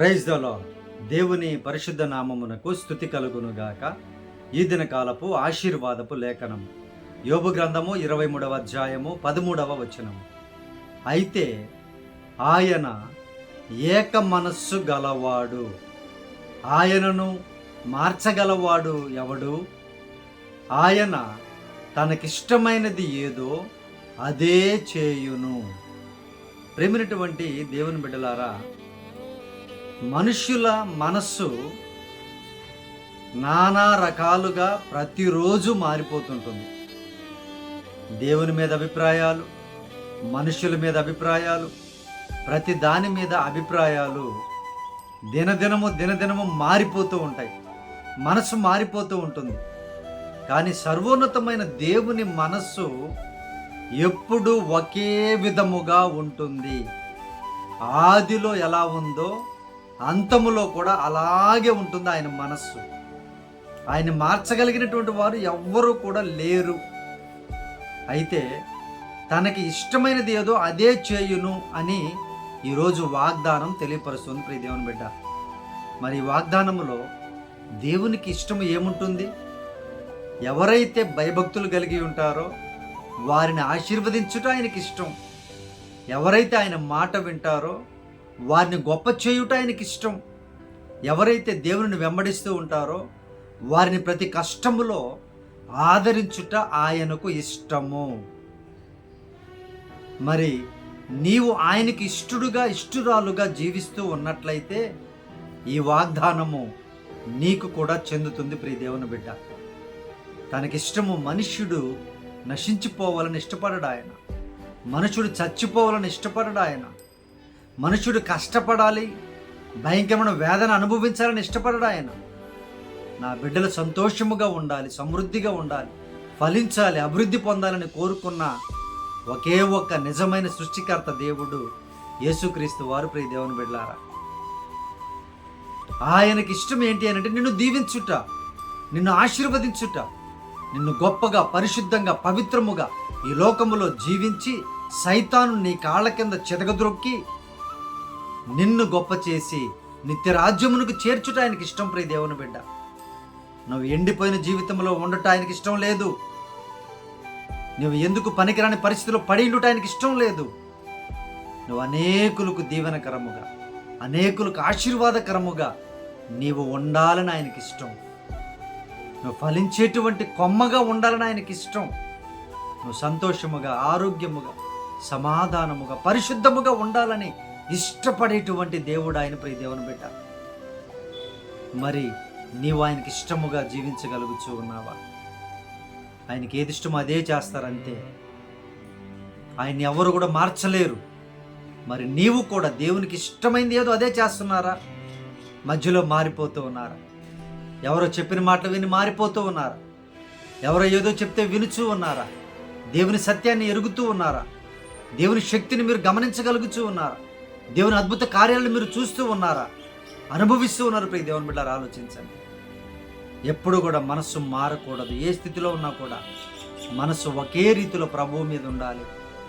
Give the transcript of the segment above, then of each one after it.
Praise దలో దేవుని పరిశుద్ధ నామమునకు స్థుతి కలుగునుగాక. ఈ దిన కాలపు ఆశీర్వాదపు లేఖనం యోబు గ్రంథము ఇరవై మూడవ అధ్యాయము పదమూడవ వచనము. అయితే ఆయన ఏక మనస్సు గలవాడు. ఆయనను మార్చగలవాడు ఎవడు? ఆయన తనకిష్టమైనది ఏదో అదే చేయును. ప్రేమినటువంటి దేవుని బిడ్డలారా మనుష్యుల మనస్సు నానా రకాలుగా ప్రతిరోజు మారిపోతుంటుంది. దేవుని మీద అభిప్రాయాలు మనుషుల మీద అభిప్రాయాలు ప్రతి దాని మీద అభిప్రాయాలు దినదినము దినదినము మారిపోతూ ఉంటాయి. మనసు మారిపోతూ ఉంటుంది. కానీ సర్వోన్నతమైన దేవుని మనస్సు ఎప్పుడు ఒకే విధముగా ఉంటుంది. ఆదిలో ఎలా ఉందో అంతములో కూడా అలాగే ఉంటుంది ఆయన మనస్సు. ఆయన మార్చగలిగినటువంటి వారు ఎవ్వరూ కూడా లేరు. అయితే తనకి ఇష్టమైనది ఏదో అదే చేయును అని ఈరోజు వాగ్దానం తెలియపరుస్తుంది ప్రియ దేవుని బిడ్డ. మరి వాగ్దానంలో వాగ్దానములో దేవునికి ఇష్టం ఏముంటుంది? ఎవరైతే భయభక్తులు కలిగి ఉంటారో వారిని ఆశీర్వదించుట ఆయనకి ఇష్టం ఎవరైతే ఆయన మాట వింటారో వారిని గొప్ప చేయుట ఆయనకి ఇష్టం. ఎవరైతే దేవుని వెంబడిస్తూ ఉంటారో వారిని ప్రతి కష్టములో ఆదరించుట ఆయనకు ఇష్టము. మరి నీవు ఆయనకి ఇష్టడుగా ఇష్టురాలుగా జీవిస్తూ ఉన్నట్లయితే ఈ వాగ్దానము నీకు కూడా చెందుతుంది ప్రియ దేవుని బిడ్డ. తనకిష్టము మనుష్యుడు నశించిపోవాలని ఇష్టపడడు ఆయన. మనుషుడు చచ్చిపోవాలని ఇష్టపడడు ఆయన. మనుషుడు కష్టపడాలి భయంకరమైన వేదన అనుభవించాలని ఇష్టపడడు ఆయన. నా బిడ్డలు సంతోషముగా ఉండాలి సమృద్ధిగా ఉండాలి ఫలించాలి అభివృద్ధి పొందాలని కోరుకున్న ఒకే ఒక్క నిజమైన సృష్టికర్త దేవుడు యేసుక్రీస్తు వారు ప్రియ దేవుని బిడ్డలారా. ఆయనకి ఇష్టం ఏంటి అని అంటే నిన్ను దీవించుట నిన్ను ఆశీర్వదించుట నిన్ను గొప్పగా పరిశుద్ధంగా పవిత్రముగా ఈ లోకములో జీవించి సైతాను నీ కాళ్ళ కింద చెదగద్రొక్కి నిన్ను గొప్ప చేసి నిత్య రాజ్యమునకు చేర్చుట ఆయనకి ఇష్టం ప్రియ దేవుని బిడ్డ. నువ్వు ఎండిపోయిన జీవితంలో ఉండట ఆయనకి ఇష్టం లేదు. నువ్వు ఎందుకు పనికిరాని పరిస్థితిలో పడి ఉండుట ఆయనకి ఇష్టం లేదు. నువ్వు అనేకులకు దీవెనకరముగా అనేకులకు ఆశీర్వాదకరముగా నీవు ఉండాలని ఆయనకి ఇష్టం. నువ్వు ఫలించేటువంటి కొమ్మగా ఉండాలని ఆయనకి ఇష్టం. నువ్వు సంతోషముగా ఆరోగ్యముగా సమాధానముగా పరిశుద్ధముగా ఉండాలని ఇష్టపడేటువంటి దేవుడు ఆయన ప్రియ దేవుని బిడ్డ. మరి నీవు ఆయనకి ఇష్టముగా జీవించగలుగుచూ ఉన్నావా? ఆయనకి ఏది ఇష్టమో అదే చేస్తారంతే ఆయన్ని ఎవరు కూడా మార్చలేరు. మరి నీవు కూడా దేవునికి ఇష్టమైంది ఏదో అదే చేస్తున్నారా? మధ్యలో మారిపోతూ ఉన్నారా? ఎవరో చెప్పిన మాటలు విని మారిపోతూ ఉన్నారా? ఎవరో ఏదో చెప్తే వినుచూ ఉన్నారా? దేవుని సత్యాన్ని ఎరుగుతూ ఉన్నారా? దేవుని శక్తిని మీరు గమనించగలుగుతూ ఉన్నారా? దేవుని అద్భుత కార్యాలను మీరు చూస్తూ ఉన్నారా? అనుభవిస్తూ ఉన్నారు ప్రియ దేవుని బిడ్డారు ఆలోచించండి. ఎప్పుడు కూడా మనస్సు మారకూడదు ఏ స్థితిలో ఉన్నా కూడా మనస్సు ఒకే రీతిలో ప్రభువు మీద ఉండాలి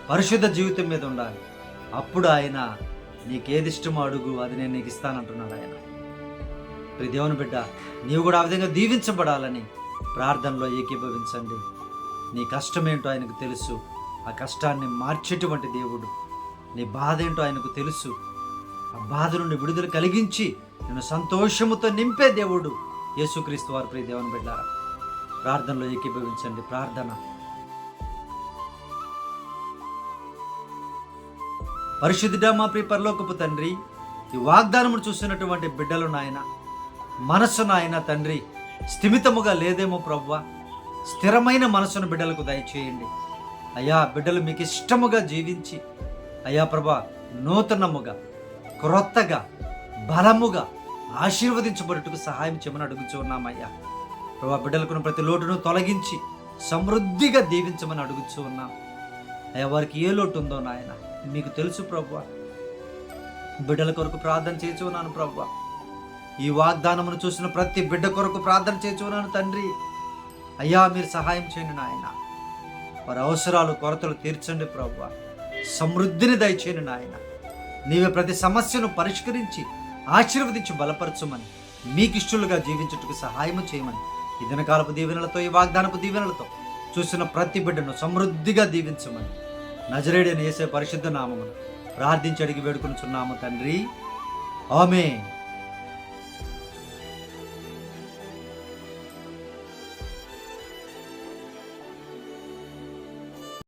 పరిశుద్ధ జీవితం మీద ఉండాలి. అప్పుడు ఆయన నీకేది ఇష్టమో అడుగు అది నేను నీకు ఇస్తానంటున్నాడు ఆయన. ప్రియ దేవుని బిడ్డ నీవు కూడా ఆ విధంగా దీవించబడాలని ప్రార్థనలో ఏకీభవించండి. నీ కష్టం ఏంటో ఆయనకు తెలుసు. ఆ కష్టాన్ని మార్చేటువంటి దేవుడు నీ బాధ ఏంటో ఆయనకు తెలుసు. ఆ బాధ నుండి విడుదల కలిగించి నేను సంతోషముతో నింపే దేవుడు యేసుక్రీస్తు వారి ప్రియ దేవుని బిడ్డారా. ప్రార్థనలో ఏకీభవించండి. ప్రార్థన. పరిశుద్ధుడా మా ప్రియ పరలోకపు తండ్రి ఈ వాగ్దానమును చూస్తున్నటువంటి బిడ్డలు నాయన మనస్సు నాయన తండ్రి స్థిమితముగా లేదేమో ప్రవ్వ. స్థిరమైన మనసును బిడ్డలకు దయచేయండి. అయ్యా బిడ్డలు మీకు ఇష్టముగా జీవించి అయ్యా ప్రభా నూతనముగా క్రొత్తగా బలముగా ఆశీర్వదించబడుటకు సహాయం చేయమని అడుగుచూ ఉన్నామయ్యా. ప్రభా బిడ్డలకున్న ప్రతి లోటును తొలగించి సమృద్ధిగా దీవించమని అడుగుచూ ఉన్నాం. అయ్యా వారికి ఏ లోటు ఉందో నాయన మీకు తెలుసు ప్రభు. బిడ్డల కొరకు ప్రార్థన చేస్తున్నాను ప్రభు. ఈ వాగ్దానమును చూసిన ప్రతి బిడ్డ కొరకు ప్రార్థన చేస్తున్నాను తండ్రి. అయ్యా మీరు సహాయం చేయండి నాయన. వారి అవసరాలు కొరతలు తీర్చండి ప్రభు. సమృద్ధిని దయచేయను నాయన. నీవే ప్రతి సమస్యను పరిష్కరించి ఆశీర్వదించి బలపరచమని మీకు ఇష్టలుగా జీవించుటకు సహాయము చేయమని ఈ దినకాలపు దీవెనలతో ఈ వాగ్దానపు దీవెనలతో చూసిన ప్రతి బిడ్డను సమృద్ధిగా దీవించమని నజరేడని వేసే పరిశుద్ధ నామమును ప్రార్థించి అడిగి వేడుకొనుచున్నాము తండ్రి. ఆమె